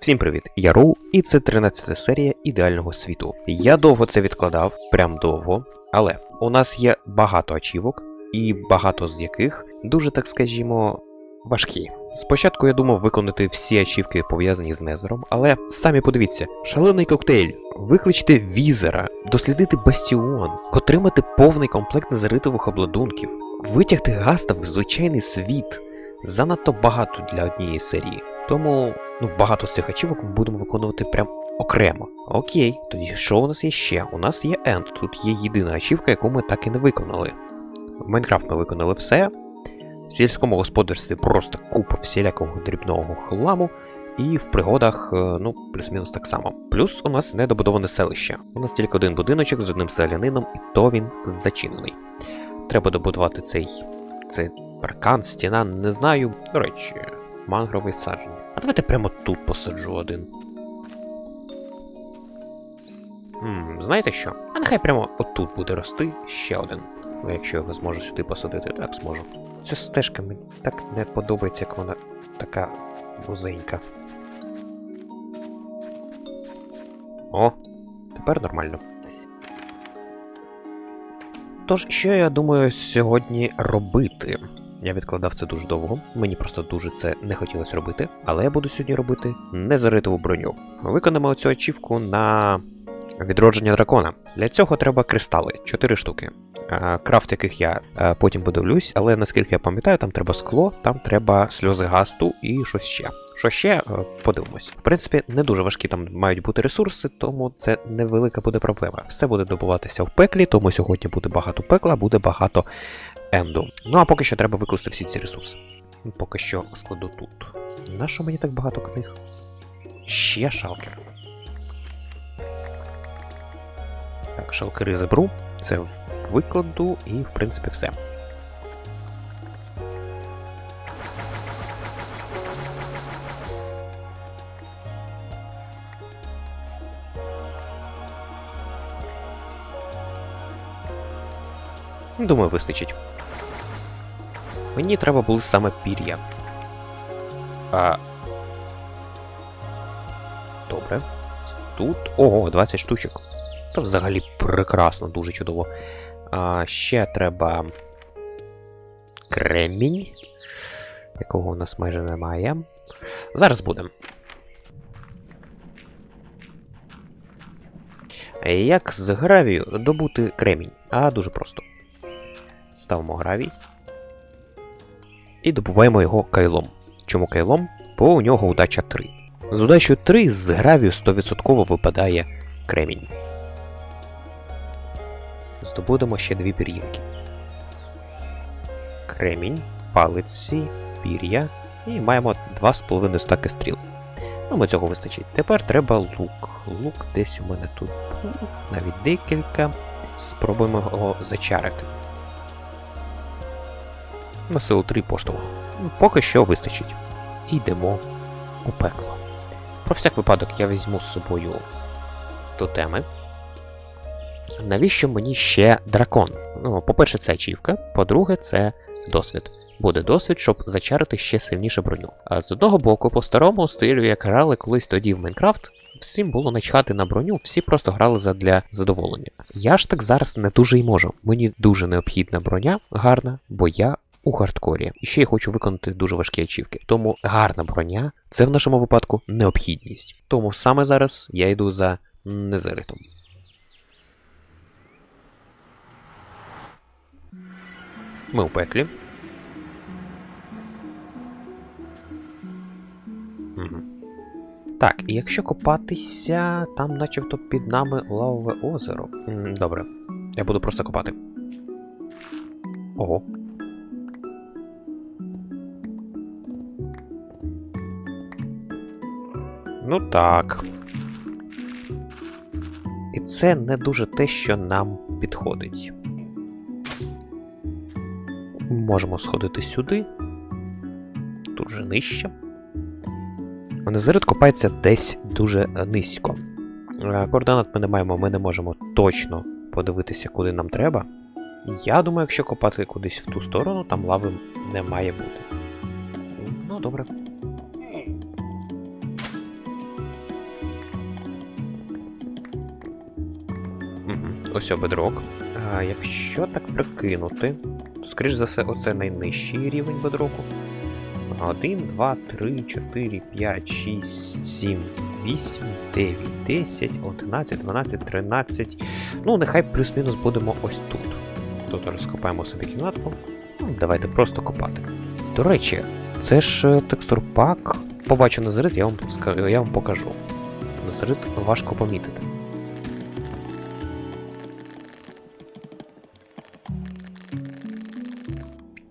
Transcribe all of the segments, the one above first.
Всім привіт, я Роу, і це 13 серія ідеального світу. Я довго це відкладав, прям довго, але у нас є багато ачівок, і багато з яких дуже, так скажімо, важкі. Спочатку я думав виконати всі ачівки пов'язані з Незером, але самі подивіться: шалений коктейль, викличте візера, дослідити бастіон, отримати повний комплект незаритових обладунків, витягти гаста в звичайний світ. Занадто багато для однієї серії. Тому ну, багато з цих ачівок ми будемо виконувати прям окремо. Окей, тоді що у нас є ще? У нас є End. Тут є єдина ачівка, яку ми так і не виконали. В Майнкрафт ми виконали все. В сільському господарстві просто купа всілякого дрібного хламу. І в пригодах, е, ну, плюс-мінус так само. Плюс у нас недобудоване селище. У нас тільки один будиночок з одним селянином, і то він зачинений. Треба добудувати цей. цей паркан, стіна, не знаю. До речі, мангровий саджень. А давайте прямо тут посаджу один. М, знаєте що? А нехай прямо отут буде рости ще один. Ну, якщо його зможу сюди посадити, так зможу. Ця стежка мені так не подобається, як вона така вузенька. О, тепер нормально. Тож, що я думаю сьогодні робити? Я відкладав це дуже довго, мені просто дуже це не хотілося робити, але я буду сьогодні робити незаритову броню. Виконаємо цю ачівку на відродження дракона. Для цього треба кристали, 4 штуки. Е, Крафт яких я е, потім подивлюсь, але наскільки я пам'ятаю, там треба скло, там треба сльози гасту і щось ще. Що ще е, подивимось. В принципі, не дуже важкі там мають бути ресурси, тому це невелика буде проблема. Все буде добуватися в пеклі, тому сьогодні буде багато пекла, буде багато енду. Ну а поки що треба викласти всі ці ресурси. Поки що складу тут. Нащо мені так багато книг? Ще шалкер. Так, шалкери заберу. Це викладу і, в принципі, все. Думаю, вистачить. Мені треба були саме пір'я. А... Добре. Тут. Ого, 20 штучок. Та взагалі прекрасно, дуже чудово. А, Ще треба. Кремінь, якого у нас майже немає. Зараз будемо. Як з гравію добути кремінь? А дуже просто. Ставимо гравій. І добуваємо його кайлом. Чому кайлом? Бо у нього удача 3. З удачею 3 з гравію 100% випадає кремінь. Здобудемо ще дві пір'їнки. Кремінь, палиці, пір'я. І маємо 2,5 стаки стріл. Ну, ми цього вистачить. Тепер треба лук. Лук десь у мене тут був, навіть декілька. Спробуємо його зачарити. На силу 3 поштовх. Поки що вистачить. Йдемо у пекло. Про всяк випадок я візьму з собою тотеми. Навіщо мені ще дракон? Ну, по-перше, це ачівка, по-друге, це досвід. Буде досвід, щоб зачарити ще сильніше броню. А з одного боку, по старому стилю, як грали колись тоді в Майнкрафт, всім було начхати на броню, всі просто грали задля задоволення. Я ж так зараз не дуже й можу. Мені дуже необхідна броня, гарна, бо я у хардкорі. І ще я хочу виконати дуже важкі ачівки. Тому гарна броня це в нашому випадку необхідність. Тому саме зараз я йду за незеритом. Ми у пеклі. Угу. Так, і якщо копатися, там начебто під нами лавове озеро. Добре. Я буду просто копати. Ого. Ну так. І це не дуже те, що нам підходить. Можемо сходити сюди. Тут же нижче. Незерит копається десь дуже низько. Е, Координат ми не маємо, ми не можемо точно подивитися, куди нам треба. Я думаю, якщо копати кудись в ту сторону, там лави не має бути. Ну, добре. Ось бедрок. А якщо так прикинути, то, скоріш за все, оце найнижчий рівень бедроку. 1, 2, 3, 4, 5, 6, 7, 8, 9, 10, 11, 12, 13. Ну, нехай плюс-мінус будемо ось тут. Тут розкопаємо собі кімнатку. Ну, давайте просто копати. До речі, це ж е, текстурпак. Побачу назрит, я вам, я вам покажу. Назрит важко помітити.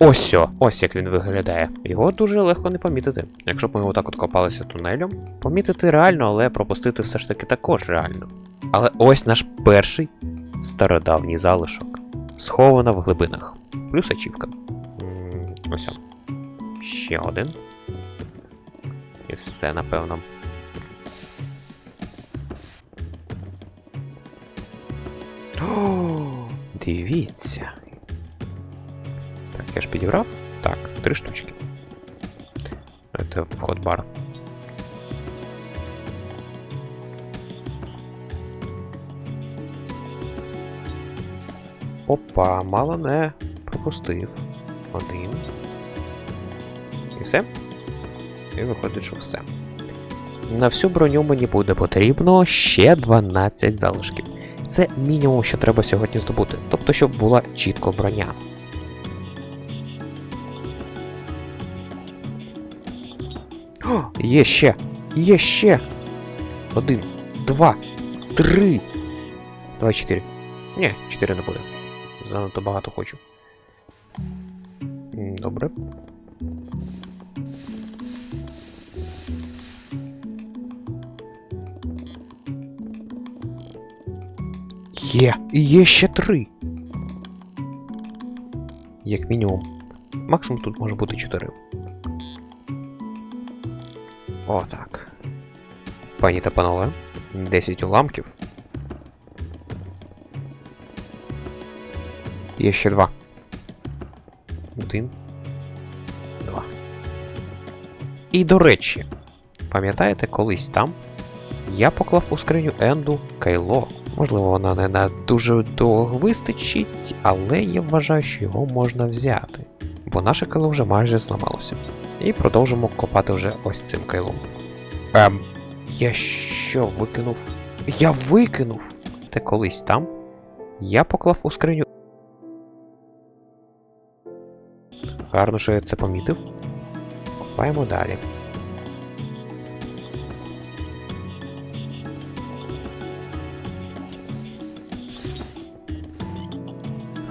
Ось о, ось як він виглядає. Його дуже легко не помітити. Якщо б ми отак от копалися тунелем, помітити реально, але пропустити все ж таки також реально. Але ось наш перший стародавній залишок. Схована в глибинах. Плюс ачівка. М, Ось он. Ще один. І все, напевно. О, дивіться. Я ж підібрав? Так, три штучки. Це вход бар. Опа, мало не пропустив. Один. І все? І виходить, що все. На всю броню мені буде потрібно ще 12 залишків. Це мінімум, що треба сьогодні здобути. Тобто, щоб була чітко броня. Є ще! Є ще! Один, два, три. Давай чотири. Ні, чотири не буде. Занадто багато хочу. Добре. Є! Є ще три! Як мінімум. Максимум тут може бути чотири. О, так. Пані та панове, 10 уламків. Є ще два. Один. Два. І до речі, пам'ятаєте, колись там я поклав у скриню Енду Кайло. Можливо, вона не на дуже довго вистачить, але я вважаю, що його можна взяти. Бо наше кайло вже майже зламалося. І продовжимо копати вже ось цим кайлом. Ем, я що викинув? Я викинув! Те колись там. Я поклав у скриню. Гарно, що я це помітив. Копаємо далі.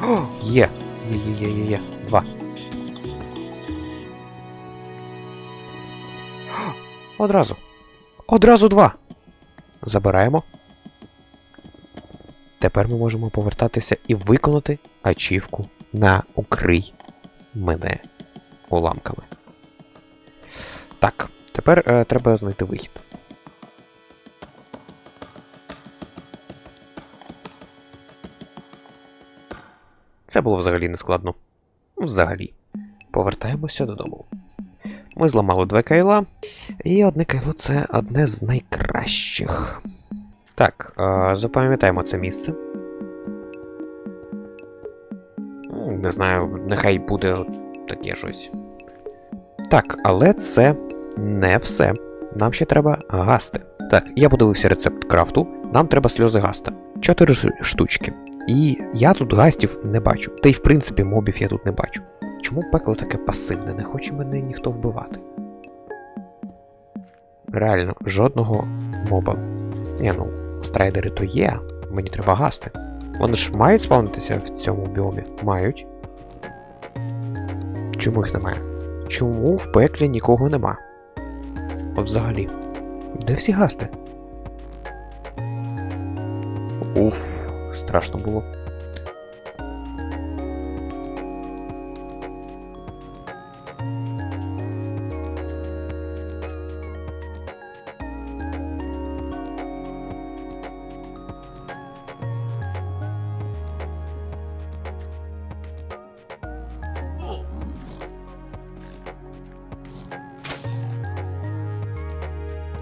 О, є! Є, є, є, є, є. Два. Одразу. Одразу два. Забираємо. Тепер ми можемо повертатися і виконати ачівку на укрий мене уламками. Так, тепер е, треба знайти вихід. Це було взагалі не складно. Взагалі. Повертаємося додому. Ми зламали два кайла, і одне кайло це одне з найкращих. Так, запам'ятаємо це місце. Не знаю, нехай буде таке щось. Так, але це не все. Нам ще треба гасти. Так, я подивився рецепт крафту. Нам треба сльози гаста. Чотири штучки. І я тут гастів не бачу. Та й в принципі мобів я тут не бачу. Чому пекло таке пасивне? Не хоче мене ніхто вбивати. Реально, жодного моба. Ні, ну, страйдери то є, мені треба гасти. Вони ж мають спавнитися в цьому біомі? Мають. Чому їх немає? Чому в пеклі нікого нема? От взагалі. Де всі гасти? Уф, страшно було.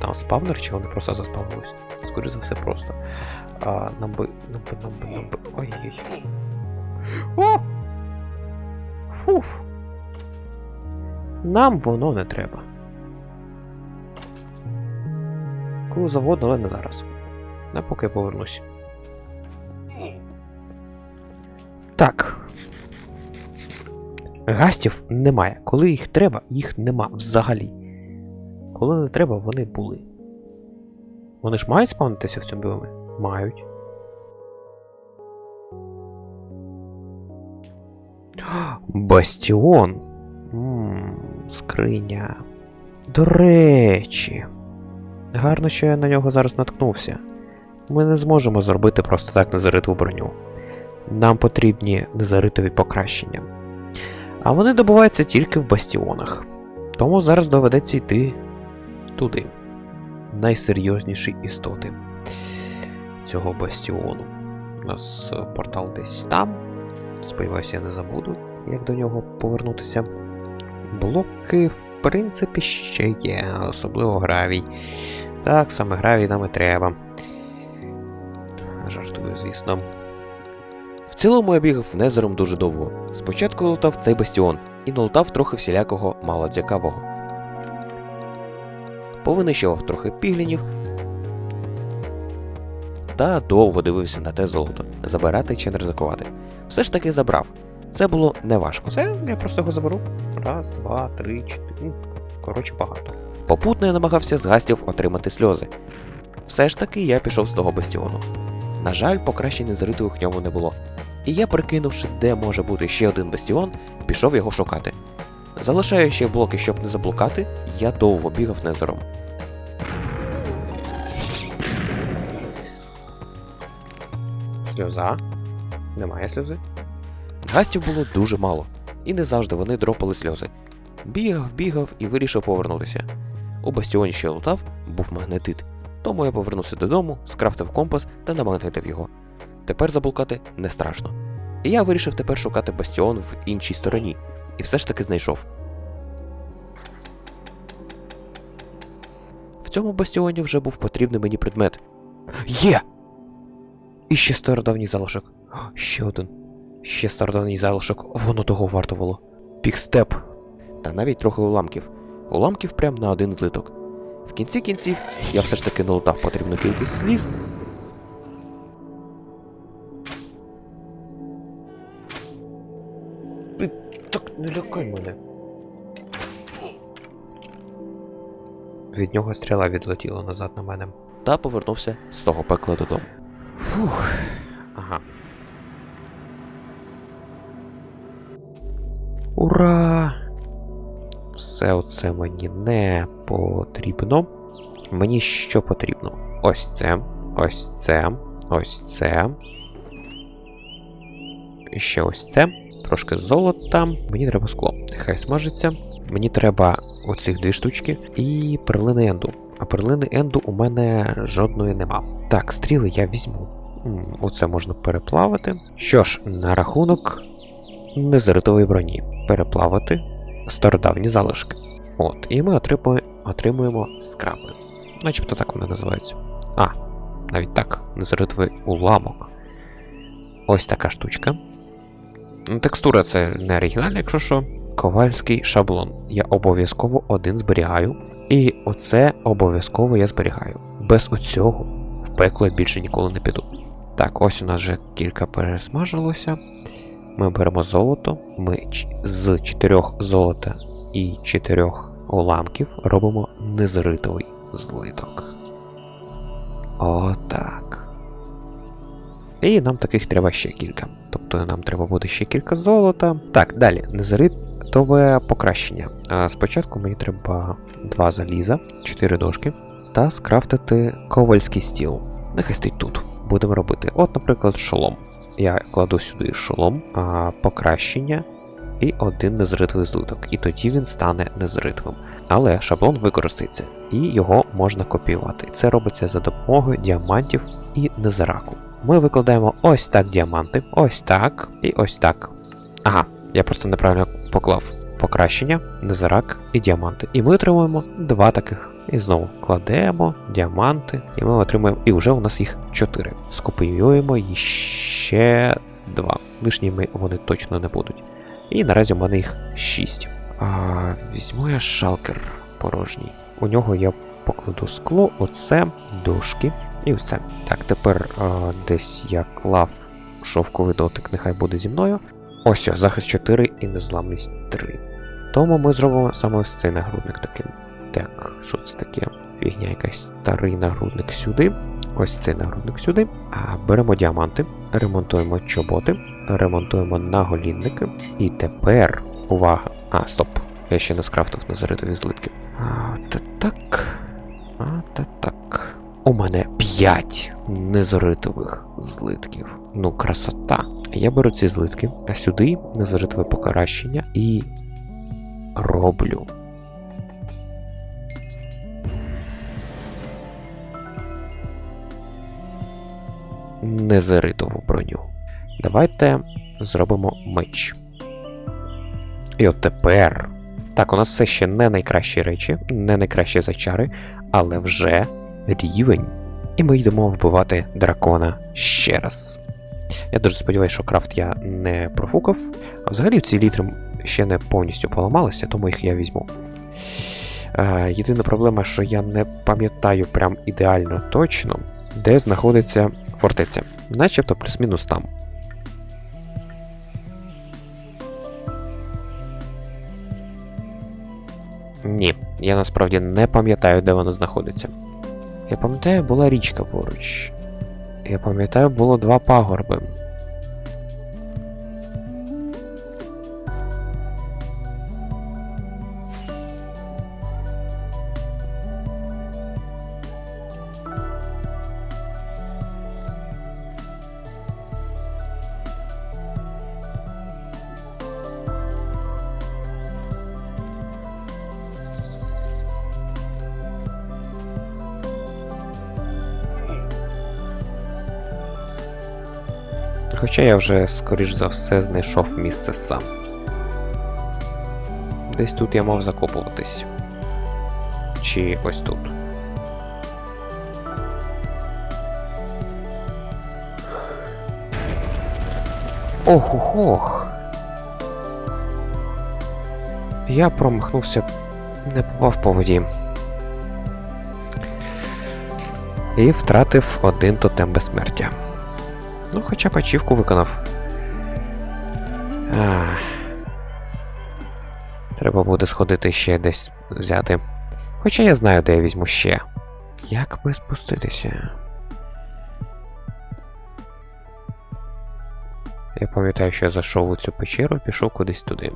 Там спавнер, чи вони просто заспавнились? Скоріше за все, просто. А, нам би. Нам би, нам би, нам би. Ой-ой. О! Фуф. Нам воно не треба. Коли завгодно, але не зараз. А поки я повернусь. Так. Гастів немає. Коли їх треба, їх нема взагалі. Коли не треба, вони були. Вони ж мають спавнитися в цьому біомі? Мають. Бастіон. Ммм, скриня. До речі. Гарно, що я на нього зараз наткнувся. Ми не зможемо зробити просто так незариту броню. Нам потрібні незаритові покращення. А вони добуваються тільки в бастіонах. Тому зараз доведеться йти туди. Найсерйозніші істоти цього бастіону. У нас е, портал десь там. Сподіваюся, я не забуду, як до нього повернутися. Блоки, в принципі, ще є, особливо гравій. Так, саме гравій нам і треба. Жартую, звісно. В цілому я бігав незером дуже довго. Спочатку лутав цей бастіон і налутав трохи всілякого малоцікавого. Повинищував трохи піглінів та довго дивився на те золото, забирати чи не ризикувати. Все ж таки забрав. Це було неважко. Це я просто його заберу. Раз, два, три, чотири. Ну, коротше, багато. Попутно я намагався з гастів отримати сльози. Все ж таки я пішов з того бастіону. На жаль, покращень незаритого в ньому не було. І я, прикинувши, де може бути ще один бастіон, пішов його шукати. Залишаючи блоки, щоб не заблукати, я довго бігав незером. Сльоза. Немає сльози. Гастів було дуже мало, і не завжди вони дропали сльози. Бігав, бігав і вирішив повернутися. У бастіоні, що я лутав, був магнетит, тому я повернувся додому, скрафтив компас та намагнетив його. Тепер заблукати не страшно. І я вирішив тепер шукати бастіон в іншій стороні, і все ж таки знайшов. В цьому бастіоні вже був потрібний мені предмет. Є! І ще стародавній залишок. Ще один. Ще стародавній залишок. Воно того вартувало. Пікстеп. та навіть трохи уламків. Уламків прям на один злиток. В кінці кінців я все ж таки налутав потрібну кількість сліз. Не лякай мене. Від нього стріла відлетіла назад на мене. та повернувся з того пекла додому. Фух. Ага. Ура! Все оце мені не потрібно. Мені що потрібно? Ось це, ось це, ось це. І ще ось це. Трошки золота. Мені треба скло. Нехай смажиться. Мені треба оцих дві штучки і перлини енду. А перлини енду у мене жодної нема. Так, стріли я візьму. Оце можна переплавити. Що ж, на рахунок незаритової броні. Переплавити стародавні залишки. От, і ми отримуємо, отримуємо скрапи. Начебто так вони називаються. А, навіть так, незаритовий уламок. Ось така штучка. Текстура це не оригінальна, якщо що. Ковальський шаблон. Я обов'язково один зберігаю. І оце обов'язково я зберігаю. Без оцього в пекло я більше ніколи не піду. Так, ось у нас вже кілька пересмажилося. Ми беремо золото. Ми з 4 золота і 4 уламків робимо незритовий злиток. Отак. І нам таких треба ще кілька. Тобто нам треба буде ще кілька золота. Так, далі, незаритове покращення. Спочатку мені треба 2 заліза, 4 дошки та скрафтити ковальський стіл. Нехай стоїть тут. Будемо робити. От, наприклад, шолом. Я кладу сюди шолом, покращення і один незритовий злиток. І тоді він стане незритовим. Але шаблон використається, і його можна копіювати. Це робиться за допомогою діамантів і незараку. Ми викладаємо ось так діаманти, ось так і ось так. Ага, я просто неправильно поклав покращення, незарак і діаманти. І ми отримуємо два таких. І знову кладемо діаманти, і ми отримуємо. І вже у нас їх чотири. Скопіюємо ще два. Лишніми вони точно не будуть. І наразі у мене їх 6. А, візьму я шалкер порожній. У нього я покладу скло, оце, дошки і все. Так, тепер а, десь я клав шовковий дотик, нехай буде зі мною. Ось, захист 4 і незламність 3. Тому ми зробимо саме ось цей нагрудник таким. Так, що це таке? Фігня якась старий нагрудник сюди. Ось цей нагрудник сюди. А беремо діаманти, ремонтуємо чоботи, ремонтуємо наголінники. І тепер. Увага! А, стоп. Я ще не скрафтив назаритові злитки. А, та так. А, та так. У мене 5 незоритових злитків. Ну, красота. Я беру ці злитки, а сюди незоритове покращення і роблю. Незаритову броню. Давайте зробимо меч. І от тепер. Так, у нас все ще не найкращі речі, не найкращі зачари, але вже рівень. І ми йдемо вбивати дракона ще раз. Я дуже сподіваюся, що крафт я не профукав. А взагалі ці літри ще не повністю поламалися, тому їх я візьму. Е, єдина проблема, що я не пам'ятаю прям ідеально точно, де знаходиться фортеця. Начебто плюс-мінус там. Ні, я насправді не пам'ятаю, де вона знаходиться. Я пам'ятаю, була річка поруч. Я пам'ятаю, було два пагорби. Хоча я вже, скоріш за все, знайшов місце сам. Десь тут я мав закопуватись. Чи ось тут. Ох ох ох. Я промахнувся, не попав по воді. І втратив один тотем безсмертя. Ну, хоча б ачівку виконав. Ах. Треба буде сходити ще десь взяти. Хоча я знаю, де я візьму ще. Як би спуститися? Я пам'ятаю, що я зайшов у цю печеру і пішов кудись туди.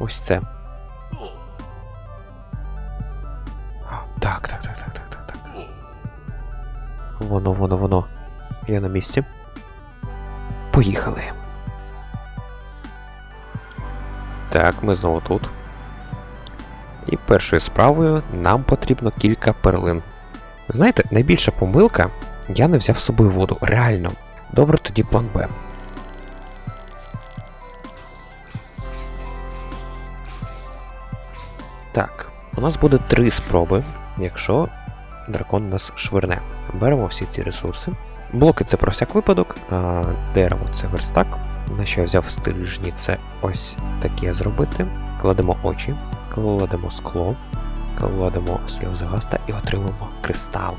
Ось це. Воно, воно, воно. Я на місці. Поїхали. Так, ми знову тут. І першою справою нам потрібно кілька перлин. Знаєте, найбільша помилка я не взяв з собою воду. Реально. Добре, тоді план Б. Так, у нас буде три спроби, якщо дракон нас швирне. Беремо всі ці ресурси. Блоки це про всяк випадок, дерево це верстак. На що я взяв стрижні, це ось таке зробити. Кладемо очі, кладемо скло, кладемо сльози гаста і отримуємо кристали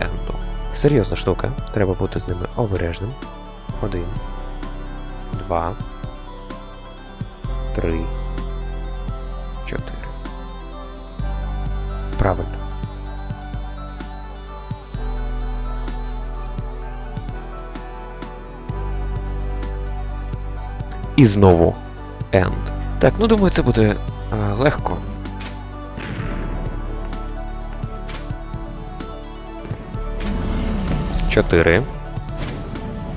енду. Серйозна штука, треба бути з ними обережним. Один, два, три, чотири. Правильно. І знову end. Так, ну думаю, це буде е, легко. Чотири.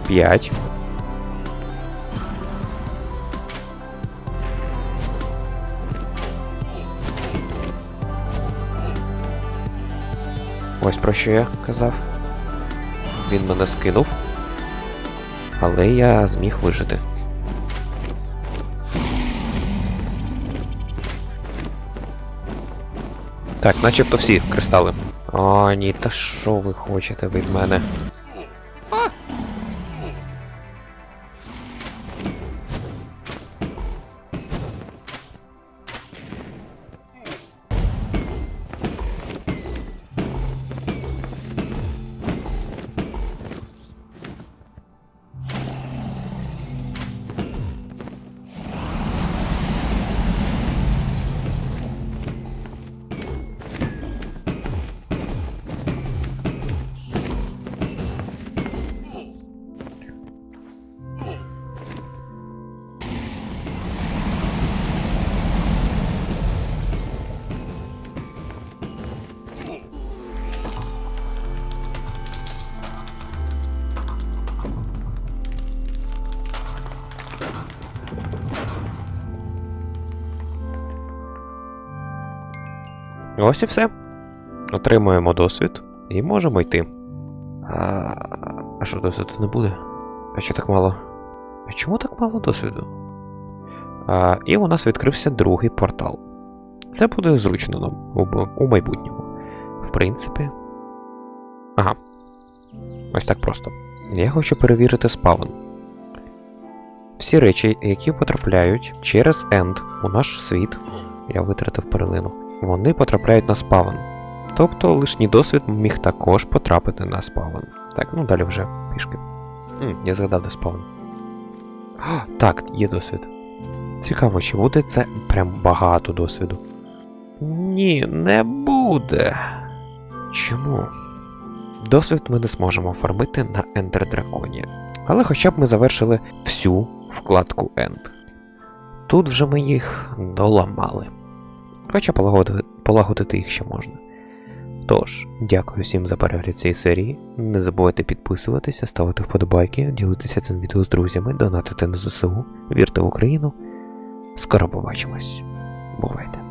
П'ять. Ось про що я казав. Він мене скинув. але я зміг вижити. Так, начебто всі кристали. О, ні, та що ви хочете від мене? Ось і все. Отримуємо досвід і можемо йти. А, а що досвіду не буде? А що так мало? А чому так мало досвіду? А, і у нас відкрився другий портал. Це буде зручно нам у, у майбутньому. В принципі. Ага. Ось так просто. Я хочу перевірити спавн. Всі речі, які потрапляють через енд у наш світ, я витратив перлину, вони потрапляють на спавн. Тобто лишній досвід міг також потрапити на спавн. Так, ну далі вже пішки. М, я згадав де спавн. А, так, є досвід. Цікаво, чи буде це прям багато досвіду. Ні, не буде. Чому? Досвід ми не зможемо оформити на Ендер Драконі. Але хоча б ми завершили всю вкладку End. Тут вже ми їх доламали. Хоча полагодити, їх ще можна. Тож, дякую всім за перегляд цієї серії. Не забувайте підписуватися, ставити вподобайки, ділитися цим відео з друзями, донатити на ЗСУ, вірте в Україну. Скоро побачимось. Бувайте!